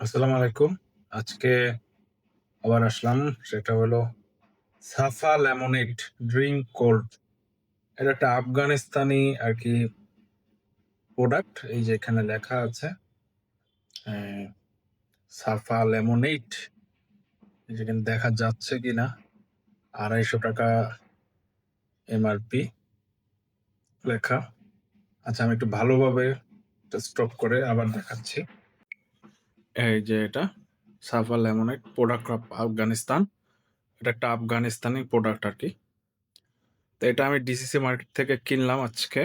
আসসালামু আলাইকুম। আজকে আবার আসলাম। সেটা হলো সাফা লেমনেড ড্রিংক কোল্ড। এটা একটা আফগানিস্তানি আর কি প্রোডাক্ট। এই যে এখানে লেখা আছে। সাফা লেমনেড। যেখানে দেখা যাচ্ছে কিনা। ৳২৫০ এমআরপি লেখা। আচ্ছা আমি একটু ভালোভাবে স্টপ করে আবার দেখাচ্ছি। এই যে এটা সাফা লেমনেড প্রোডাক্ট আফগানিস্তান। এটা একটা আফগানিস্তানি প্রোডাক্ট আর কি তো এটা আমি ডিসিসি মার্কেট থেকে কিনলাম আজকে।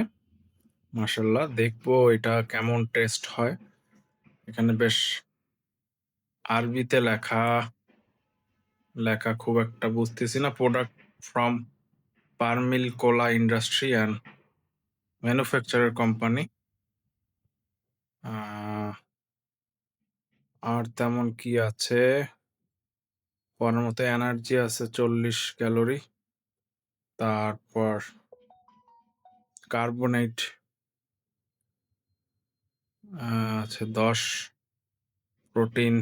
মাশাআল্লাহ দেখব এটা কেমন টেস্ট হয়। এখানে বেশ আরবিতে লেখা, লেখা খুব একটা বুঝতেছি না। Product from Parmil cola industry and manufacturer company. আর তেমন কি আছে? পড়ার মতো এনার্জি আছে ৪০ ক্যালোরি। তারপর কার্বনেট আছে ১০ প্রোটিন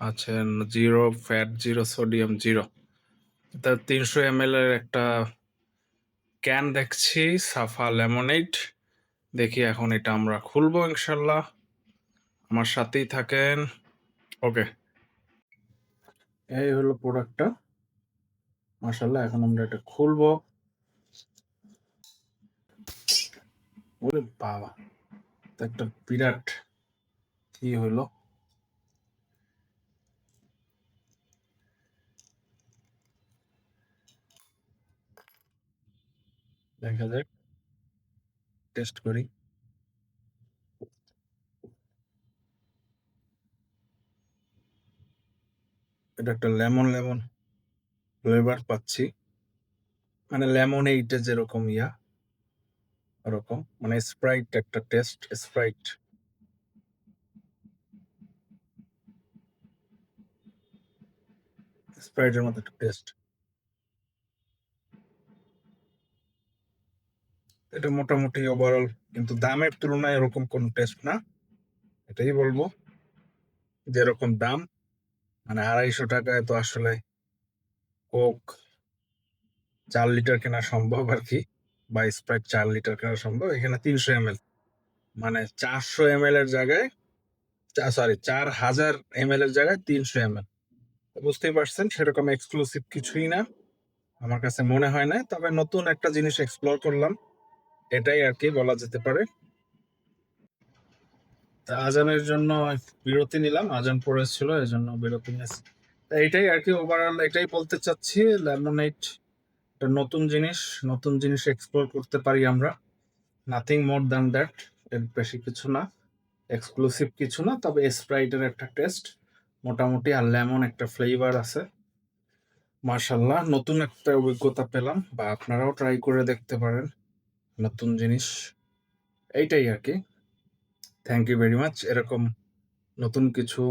আছে জিরো ফ্যাট জিরো সোডিয়াম 0 এটা ৩০০ এমএল এর একটা ক্যান দেখছি সাফা লেমনেড। দেখি এখন এটা আমরা খুলবো ইনশাল্লাহ আমার সাথেই থাকেন। ওকে। এই হলো প্রোডাক্টটা। মাশাআল্লাহ, এখন আমরা এটা খুলবো। ওরে বাবা! একটা বিরাট কি হলো দেখা যাক। টেস্ট করি। এটা একটা লেমন, লেমন ফ্লেভার পাচ্ছি। মানে লেমনেইড এর যেরকম ইয়া ওরকম। মানে স্প্রাইট একটা টেস্ট স্প্রাইট। স্প্রাইটের মতো একটা টেস্ট। এটা মোটামুটি ওভারঅল কিন্তু দামের তুলনায় এরকম কোনো টেস্ট না। এটাই বলব। যেরকম দাম মানে ৳২৫০ তো আসলে কোক চার লিটার কেনা সম্ভব আর কি বা স্প্রাইট চার লিটার কেনা সম্ভব। এখানে ৩০০ এমএল। মানে ৪০০ এমএল এর জায়গায় সরি ৪০০০ এমএল এর জায়গায় ৩০০ এমএল। বুঝতেই পারছেন, সেরকম এক্সক্লুসিভ কিছুই না। আমার কাছে মনে হয় না। তবে নতুন একটা জিনিস এক্সপ্লোর করলাম। এটাই আর কি বলা যেতে পারে। তা আজানের জন্য বিরতি নিলাম। আজান পড়েছিল জন্য বিরতি নিয়েছি। এইটাই আরকি ওভারঅল এটাই বলতে চাচ্ছি লেমনেড একটা নতুন জিনিস। নতুন জিনিস এক্সপ্লোর করতে পারি আমরা। Nothing more than that. এর বেশি কিছু না। এক্সক্লুসিভ কিছু না। তবে স্প্রাইটের একটা টেস্ট মোটামুটি আর লেমন একটা ফ্লেভার আছে। মার্শাল্লাহ নতুন একটা অভিজ্ঞতা পেলাম, বা আপনারাও ট্রাই করে দেখতে পারেন। নতুন জিনিস। এইটাই আরকি। Thank you very much. এরকম নতুন কিছু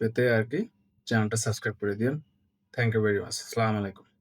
পেতে আর কি চ্যানেলটা সাবস্ক্রাইব করে দিন থ্যাংক ইউ ভেরি মাচ। আসসালামু আলাইকুম।